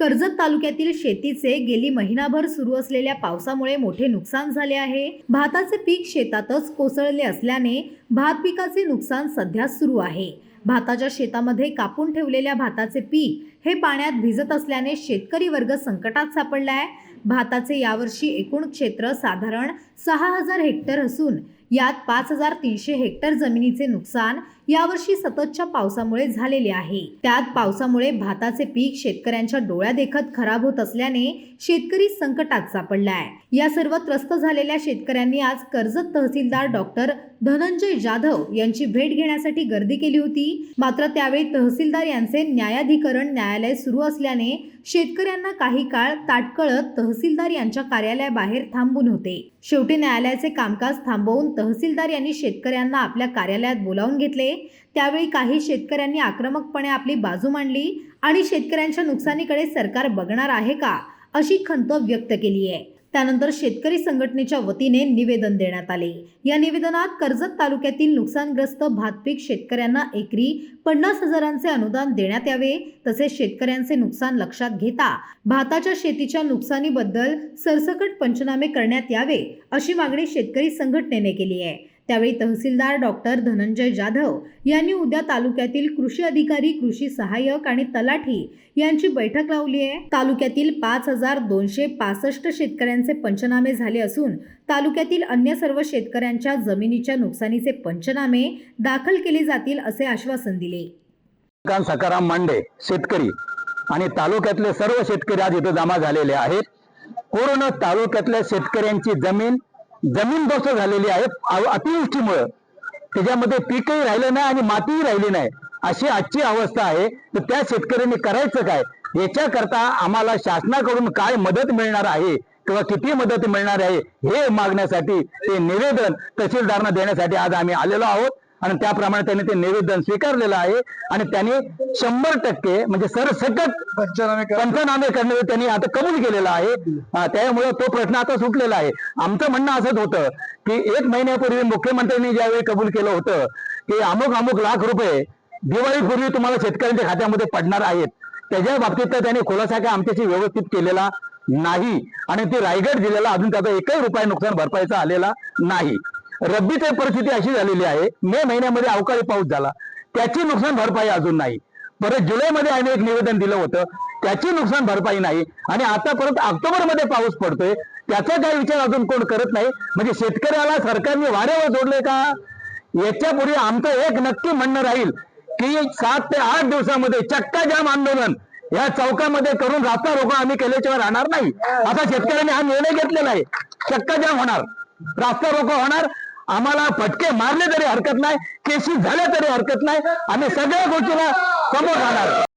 कर्जत तालुक्यातील शेतीचे गेली महिनाभर सुरू असलेल्या पावसामुळे मोठे नुकसान झाले आहे. भाताचे पीक शेतातच कोसळले असल्याने भात पिकाचे नुकसान सध्या सुरू आहे. भाताच्या शेतामध्ये कापून ठेवलेल्या भाताचे पीक हे पाण्यात भिजत असल्याने शेतकरी वर्ग संकटात सापडला आहे भाताचे यावर्षी एकूण क्षेत्र साधारण सहा हजार हेक्टर असून यात पाच हजार तीनशे हेक्टर जमिनीचे नुकसान यावर्षी सततच्या पावसामुळे झालेले आहे. त्यात पावसामुळे भाताचे पीक शेतकऱ्यांच्या डोळ्यादेखत खराब होत असल्याने शेतकरी संकटात सापडलाय. या सर्व त्रस्त झालेल्या शेतकऱ्यांनी आज कर्जत तहसीलदार डॉक्टर धनंजय जाधव यांची भेट घेण्यासाठी गर्दी केली होती. मात्र त्यावेळी तहसीलदार यांचे न्यायाधिकरण न्यायालय सुरू असल्याने शेतकऱ्यांना काही काळ ताटकळत तहसीलदार यांच्या कार्यालयाबाहेर थांबून होते. शेवटी न्यायालयाचे कामकाज थांबवून तहसीलदार यांनी शेतकऱ्यांना आपल्या कार्यालयात बोलावून घेतले. त्यावेळी काही शेतकऱ्यांनी आक्रमकपणे आपली बाजू मांडली आणि शेतकऱ्यांच्या नुकसानीकडे सरकार बघणार आहे का अशी खंत व्यक्त केली आहे त्यानंतर शेतकरी संघटनेच्या वतीने निवेदन देण्यात आले. या निवेदनात कर्जत तालुक्यातील नुकसानग्रस्त भातपीक शेतकऱ्यांना एकरी पन्नास हजारांचे अनुदान देण्यात यावे तसेच शेतकऱ्यांचे नुकसान लक्षात घेता भाताच्या शेतीच्या नुकसानीबद्दल सरसकट पंचनामे करण्यात यावे अशी मागणी शेतकरी संघटनेने केली आहे. त्यावेळी तहसीलदार डॉक्टर धनंजय जाधव यांनी उद्या तालुक्यातील कृषी अधिकारी कृषी सहाय्यक आणि तलाठी यांची बैठक लावली आहे. तालुक्यातील पाच हजार दोनशे पासष्ट शेतकऱ्यांचे पंचनामे झाले असून तालुक्यातील अन्य सर्व शेतकऱ्यांच्या जमिनीच्या नुकसानीचे पंचनामे दाखल केले जातील असे आश्वासन दिले. सकाराम मांडे शेतकरी आणि तालुक्यातले सर्व शेतकरी आज इथे जमा झालेले आहेत. पूर्ण तालुक्यातल्या शेतकऱ्यांची जमीन जमीन दोस्त झालेली आहे. अतिवृष्टीमुळं. त्याच्यामध्ये पीकही राहिलं नाही आणि मातीही राहिली नाही. अशी आजची अवस्था आहे. तर त्या शेतकऱ्यांनी करायचं काय? याच्याकरता आम्हाला शासनाकडून काय मदत मिळणार आहे? किंवा किती मदत मिळणार आहे? हे मागण्यासाठी ते निवेदन तहसीलदारांना देण्यासाठी आज आम्ही आलेलो आहोत. आणि त्याप्रमाणे त्यांनी ते निवेदन स्वीकारलेलं आहे. आणि त्यांनी शंभर टक्के म्हणजे सरसकट पंचनामे करा. पंचनामे करण्याचं त्यांनी आता कबूल केलेलं आहे. त्यामुळे तो प्रश्न आता सुटलेला आहे. आमचं म्हणणं असंच होतं की एक महिन्यापूर्वी मुख्यमंत्र्यांनी ज्यावेळी कबूल केलं होतं की अमुक अमुक लाख रुपये दिवाळीपूर्वी तुम्हाला शेतकऱ्यांच्या खात्यामध्ये पडणार आहेत. त्याच्या बाबतीत तर त्यांनी खुलासा काय आमच्याशी व्यवस्थित केलेला नाही. आणि ते रायगड जिल्ह्याला अजून त्याचा एकही रुपया नुकसान भरपाईचा आलेला नाही. रब्बीची परिस्थिती अशी झालेली आहे मे महिन्यामध्ये अवकाळी पाऊस झाला. त्याची नुकसान भरपाई अजून नाही. परत जुलैमध्ये आम्ही एक निवेदन दिलं होतं त्याची नुकसान भरपाई नाही. आणि आता परत ऑक्टोबरमध्ये पाऊस पडतोय त्याचा काही विचार अजून कोण करत नाही. म्हणजे शेतकऱ्याला सरकारने वाऱ्यावर जोडले का? याच्यापूर्वी आमचं एक नक्की म्हणणं राहील की सात ते आठ दिवसामध्ये चक्का जाम आंदोलन या चौकामध्ये करून रास्ता रोको आम्ही केल्याशिवाय राहणार नाही. आता शेतकऱ्यांनी हा निर्णय घेतलेला आहे. चक्का जाम होणार. रास्ता रोको होणार. आम्हाला फटके मारले तरी हरकत नाही केसी झाले तरी हरकत नाही. आम्ही सगळ्या गोष्टीला समोर राहणार.